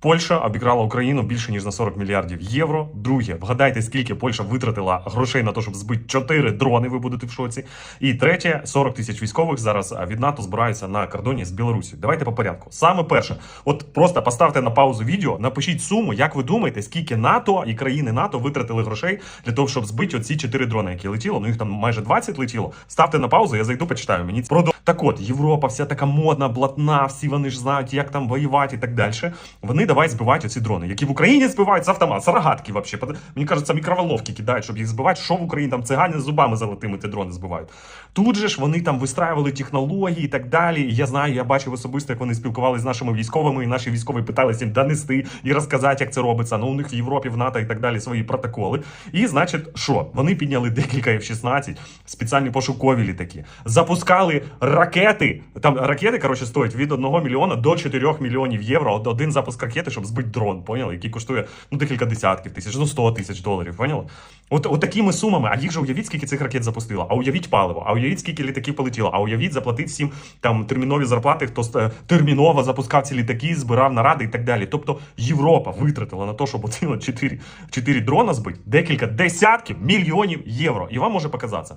Польща обіграла Україну більше ніж на 40 мільярдів євро. Друге, вгадайте, скільки Польща витратила грошей на те, щоб збити 4 дрони. Ви будете в шоці. І третє, 40 тисяч військових зараз від НАТО збираються на кордоні з Білорусі. Давайте по порядку. Саме перше, от просто поставте на паузу відео, напишіть суму, як ви думаєте, скільки НАТО і країни НАТО витратили грошей для того, щоб збити оці 4 дрони, які летіло. Ну їх там майже 20 летіло. Ставте на паузу, я зайду, почитаю. Мені це. Так от, Європа вся така модна, блатна, всі вони ж знають, як там воювати і так далі. Вони давай збивають оці дрони, які в Україні збивають з автомат, з рогатки вообще. Мені кажеться, мікроволновки кидають, щоб їх збивати. Що в Україні там цигані з зубами золотими ті дрони збивають. Тут же ж вони там вистраювали технології і так далі. І я знаю, я бачив особисто, як вони спілкувалися з нашими військовими, і наші військові питалися їм донести і розказати, як це робиться. Ну у них в Європі, в НАТО і так далі свої протоколи. І значить, що вони підняли декілька F-16, спеціальні пошукові літаки, запускали ракети. Там ракети, коротше, стоять від 1 мільйона до 4 мільйонів євро. Один запуск ракети, щоб збити дрон, поняли? Який коштує ну декілька десятків тисяч, ну 100 тисяч доларів, поняли? От, от такими сумами, а їх же уявіть, скільки цих ракет запустило, а уявіть паливо, а уявіть, скільки літаків полетіло, а уявіть, заплатить всім там термінові зарплати, хто е, терміново запускав ці літаки, збирав наради і так далі. Тобто Європа витратила на те, щоб оці 4, 4 дрона збити декілька десятків мільйонів євро. І вам може показатися.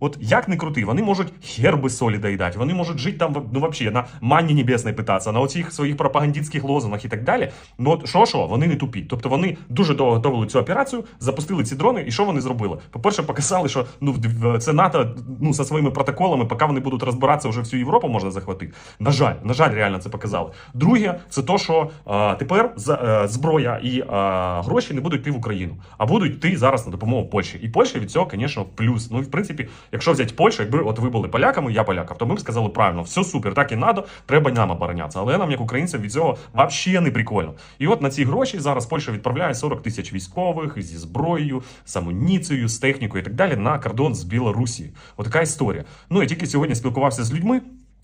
От як не крути, вони можуть герби солі доїдати, вони можуть жити там ну вообще на манні небесної питатися, на оцих своїх пропагандистських лозунгах і так далі. Ну от що що, вони не тупі. Тобто вони дуже довго готували цю операцію, запустили ці дрони, і що вони зробили? По-перше, показали, що ну це НАТО ну зі своїми протоколами, поки вони будуть розбиратися, вже всю Європу можна захватити. На жаль, на жаль, реально це показали. Друге, це то, що а, тепер за, е, зброя і а, гроші не будуть йти в Україну, а будуть йти зараз на допомогу Польщі. І Польща від цього, звісно, плюс. Ну і в принципі, якщо взяти Польщу, якби от ви були поляками, я полякав, то ми б сказали правильно, все супер, так і надо, треба нам оборонятися. Але нам, як українцям, від цього взагалі не прикольно. І от на ці гроші зараз Польща відправляє 40 тисяч військових зі зброєю, з амуніцією, з технікою і так далі на кордон з Білорусі. Отака історія. Ну я тільки сьогодні спілкувався з людьми.